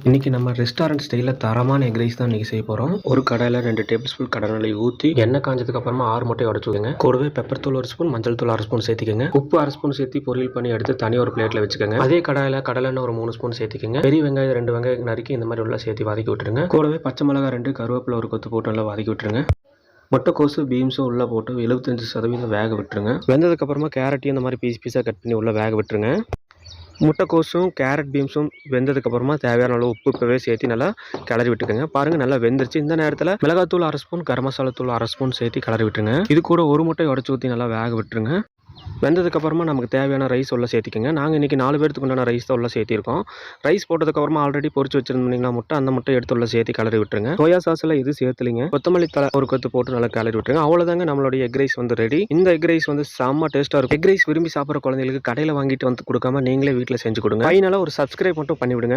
இன்றைக்கி நம்ம ரெஸ்டாரண்ட் ஸ்டைலில் தரமான எக் ரைஸ் தான் இன்றைக்கி செய்ய போகிறோம் ஒரு கடையில் ரெண்டு டேபிள் ஸ்பூன் கடலை ஊற்றி எண்ணெய் காஞ்சதுக்கு அப்புறமா ஆறு முட்டை உடச்சு கூடவே பெப்பர் தூள் ஒரு ஸ்பூன் மஞ்சள் தூள் அரை ஸ்பூன் சேர்த்திக்கங்க. உப்பு அரை ஸ்பூன் சேர்த்து பொரியல் பண்ணி எடுத்து தனி ஒரு பிளேட்டில் வச்சுக்கோங்க. அதே கடையில் கடலெண்ணெய் ஒரு மூணு ஸ்பூன் சேர்த்திக்கங்க. பெரிய வெங்காயம் ரெண்டு வெங்காயம் நறுக்கி இந்த மாதிரி உள்ள சேர்த்து வதக்கி விட்டுருங்க. கூடவே பச்சை மிளகாய் ரெண்டு கருவேப்பிலை ஒரு கொத்து போட்டு நல்லா வதக்கி விட்டுருங்க. முட்டைக்கோசு பீன்ஸும் உள்ளே போட்டு எழுபத்தஞ்சு சதவீதம் வேக விட்டுருங்க. வெந்ததுக்கப்புறமா கேரட்டையும் இந்த மாதிரி பீஸ் பீஸாக கட் பண்ணி உள்ளே வேக விட்டுருங்க. முட்டைக்கோஸும் கேரட் பீன்ஸும் வெந்ததுக்கப்புறமா தேவையான அளவு உப்பு இப்போவே சேர்த்து நல்லா கிளறி விட்டுக்கோங்க. பாருங்கள் நல்லா வெந்துருச்சு. இந்த நேரத்தில் மிளகாத்தூள் அரை ஸ்பூன் கரம் மசாலா தூள் அரை ஸ்பூன் சேர்த்து கிளறி விட்டுருங்க. இது கூட ஒரு முட்டை உடச்சி ஊற்றி நல்லா வேக விட்டுருங்க. வெந்ததுக்கப்புறமா நமக்கு தேவையான ரைஸ் உள்ள சேர்த்திக்கோங்க. நாங்கள் இன்றைக்கி நாலு பேர்த்துக்கு உண்டான ரைஸ் தான் உள்ள சேர்த்திருக்கோம். ரைஸ் போட்டதுக்கப்புறமா ஆல்ரெடி பொறிச்சு வச்சிருந்தீங்கன்னா முட்டை அந்த முட்டை எடுத்து உள்ள சேர்த்து கிளறி விட்டுருங்க. சோயா சாஸில் இது சேர்த்துலிங்க? கொத்தமல்லி தலை ஒரு கொத்து போட்டு நல்லா கிளறி விட்டுருங்க. அவ்வளோதாங்க நம்மளுடைய எக் ரைஸ் வந்து ரெடி இந்த எக் ரைஸ் வந்து செம்ம டேஸ்ட்டாக இருக்கும். எக் ரைஸ் விரும்பி சாப்பிட்ற குழந்தைகளுக்கு கடையில் வாங்கிட்டு வந்து கொடுக்காம நீங்களே வீட்டில் செஞ்சு கொடுங்க. ஃபைனலாக ஒரு சப்ஸ்கிரைப் மட்டும் பண்ணிவிடுங்க.